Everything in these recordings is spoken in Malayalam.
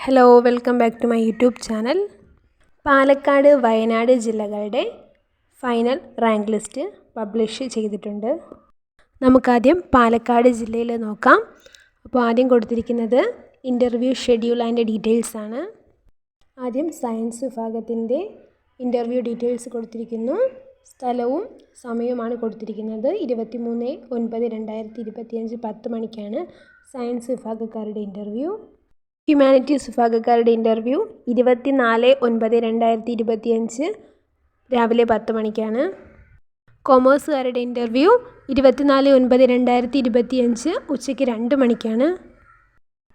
Hello welcome back to my YouTube channel Palakkad Wayanad ജില്ലകളുടെ ഫൈനൽ റാങ്ക് ലിസ്റ്റ് പബ്ലിഷ് ചെയ്തിട്ടുണ്ട്. നമുക്കാദ്യം പാലക്കാട് ജില്ലയിൽ നോക്കാം. അപ്പോൾ ആദ്യം കൊടുത്തിരിക്കുന്നത് ഇന്റർവ്യൂ ഷെഡ്യൂൾ ആൻഡ് ഡീറ്റെയിൽസ് ആണ്. ആദ്യം സയൻസ് വിഭാഗത്തിന്റെ ഇന്റർവ്യൂ ഡീറ്റെയിൽസ് കൊടുത്തിരിക്കുന്നു. സ്ഥലവും സമയവുമാണ് കൊടുത്തിരിക്കുന്നത്. ഇരുപത്തി മൂന്ന് ഒൻപത് രണ്ടായിരത്തി ഇരുപത്തിയഞ്ച് പത്ത് മണിക്കാണ് സയൻസ് വിഭാഗക്കാരുടെ ഇന്റർവ്യൂ ഹ്യൂമാനിറ്റീസ് വിഭാഗക്കാരുടെ ഇന്റർവ്യൂ ഇരുപത്തി നാല് ഒൻപത് രണ്ടായിരത്തി ഇരുപത്തിയഞ്ച് രാവിലെ പത്ത് മണിക്കാണ്. കൊമേഴ്സുകാരുടെ ഇന്റർവ്യൂ ഇരുപത്തിനാല് ഒൻപത് രണ്ടായിരത്തി ഇരുപത്തിയഞ്ച് ഉച്ചയ്ക്ക് രണ്ട് മണിക്കാണ്.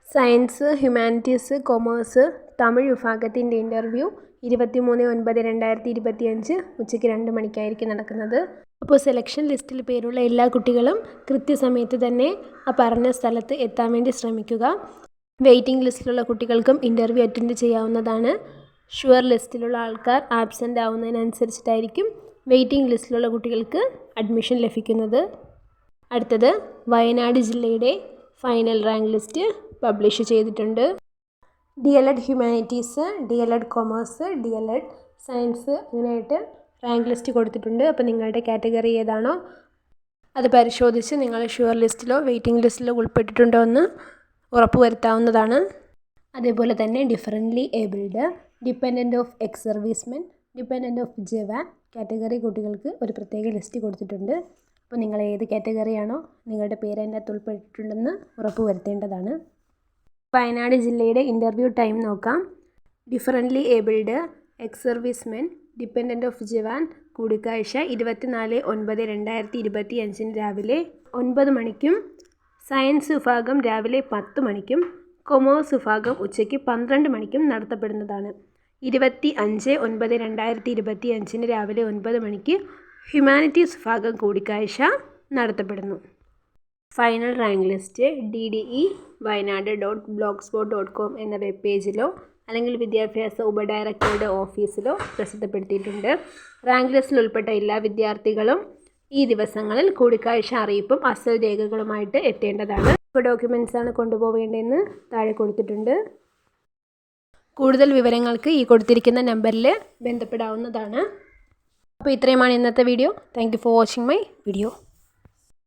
സയൻസ് ഹ്യൂമാനിറ്റീസ് കൊമേഴ്സ് തമിഴ് വിഭാഗത്തിന്റെ ഇന്റർവ്യൂ ഇരുപത്തി മൂന്ന് ഒൻപത് രണ്ടായിരത്തി ഇരുപത്തിയഞ്ച് ഉച്ചയ്ക്ക് രണ്ട് മണിക്കായിരിക്കും നടക്കുന്നത്. അപ്പോൾ സെലക്ഷൻ ലിസ്റ്റിൽ പേരുള്ള എല്ലാ കുട്ടികളും കൃത്യസമയത്ത് തന്നെ ആ പറഞ്ഞ സ്ഥലത്ത് എത്താൻ വേണ്ടി ശ്രമിക്കുക. വെയിറ്റിംഗ് ലിസ്റ്റിലുള്ള കുട്ടികൾക്കും ഇന്റർവ്യൂ അറ്റൻഡ് ചെയ്യാവുന്നതാണ്. ഷുവർ ലിസ്റ്റിലുള്ള ആൾക്കാർ ആബ്സെന്റ് ആവുന്നതിനനുസരിച്ചിട്ടായിരിക്കും വെയിറ്റിംഗ് ലിസ്റ്റിലുള്ള കുട്ടികൾക്ക് അഡ്മിഷൻ ലഭിക്കുന്നത്. അടുത്തത് വയനാട് ജില്ലയുടെ ഫൈനൽ റാങ്ക് ലിസ്റ്റ് പബ്ലിഷ് ചെയ്തിട്ടുണ്ട്. D L Ed humanities D L Ed commerce D L Ed science അങ്ങനെയായിട്ട് റാങ്ക് ലിസ്റ്റ് കൊടുത്തിട്ടുണ്ട്. അപ്പോൾ നിങ്ങളുടെ കാറ്റഗറി ഏതാണോ അത് പരിശോധിച്ച് നിങ്ങൾ ഷുവർ ലിസ്റ്റിലോ വെയിറ്റിംഗ് ലിസ്റ്റിലോ ഉൾപ്പെട്ടിട്ടുണ്ടോ എന്ന് ഉറപ്പുവരുത്താവുന്നതാണ്. അതേപോലെ തന്നെ differently abled dependent of ex servicemen dependent of jawan category കുട്ടികൾക്ക് ഒരു പ്രത്യേക ലിസ്റ്റ് കൊടുത്തിട്ടുണ്ട്. അപ്പോൾ നിങ്ങൾ ഏത് കാറ്റഗറിയാണോ നിങ്ങളുടെ പേര് അതിന്റെ അകത്ത് ഉൾപ്പെട്ടിട്ടുണ്ടെന്ന് ഉറപ്പുവരുത്തേണ്ടതാണ്. വയനാട് ജില്ലയുടെ ഇന്റർവ്യൂ ടൈം നോക്കാം. Differently abled ex servicemen dependent of jawan കൂടിക്കാഴ്ച ഇരുപത്തിനാല് ഒൻപത് രണ്ടായിരത്തി ഇരുപത്തി അഞ്ചിന് രാവിലെ ഒൻപത് മണിക്കും സയൻസ് വിഭാഗം രാവിലെ പത്ത് മണിക്കും കൊമേഴ്സ് വിഭാഗം ഉച്ചയ്ക്ക് പന്ത്രണ്ട് മണിക്കും നടത്തപ്പെടുന്നതാണ്. ഇരുപത്തി അഞ്ച് ഒൻപത് രണ്ടായിരത്തി ഇരുപത്തി അഞ്ചിന് രാവിലെ ഒൻപത് മണിക്ക് ഹ്യൂമാനിറ്റീസ് വിഭാഗം കൂടിക്കാഴ്ച നടത്തപ്പെടുന്നു. Final rank list D D E Wayanad dot blogspot dot com എന്ന വെബ് പേജിലോ അല്ലെങ്കിൽ വിദ്യാഭ്യാസ ഉപഡയറക്ടറുടെ ഓഫീസിലോ പ്രസിദ്ധപ്പെടുത്തിയിട്ടുണ്ട്. റാങ്ക് ലിസ്റ്റിൽ ഉൾപ്പെട്ട എല്ലാ വിദ്യാർത്ഥികളും ഈ ദിവസങ്ങളിൽ കൂടിക്കാഴ്ച അറിയിപ്പും അസൽ രേഖകളുമായിട്ട് എത്തേണ്ടതാണ്. ഇപ്പോൾ ഡോക്യുമെൻസാണ് കൊണ്ടുപോവേണ്ടതെന്ന് താഴെ കൊടുത്തിട്ടുണ്ട്. കൂടുതൽ വിവരങ്ങൾക്ക് ഈ കൊടുത്തിരിക്കുന്ന നമ്പറിൽ ബന്ധപ്പെടാവുന്നതാണ്. അപ്പോൾ ഇത്രയുമാണ് ഇന്നത്തെ video thank for watching my video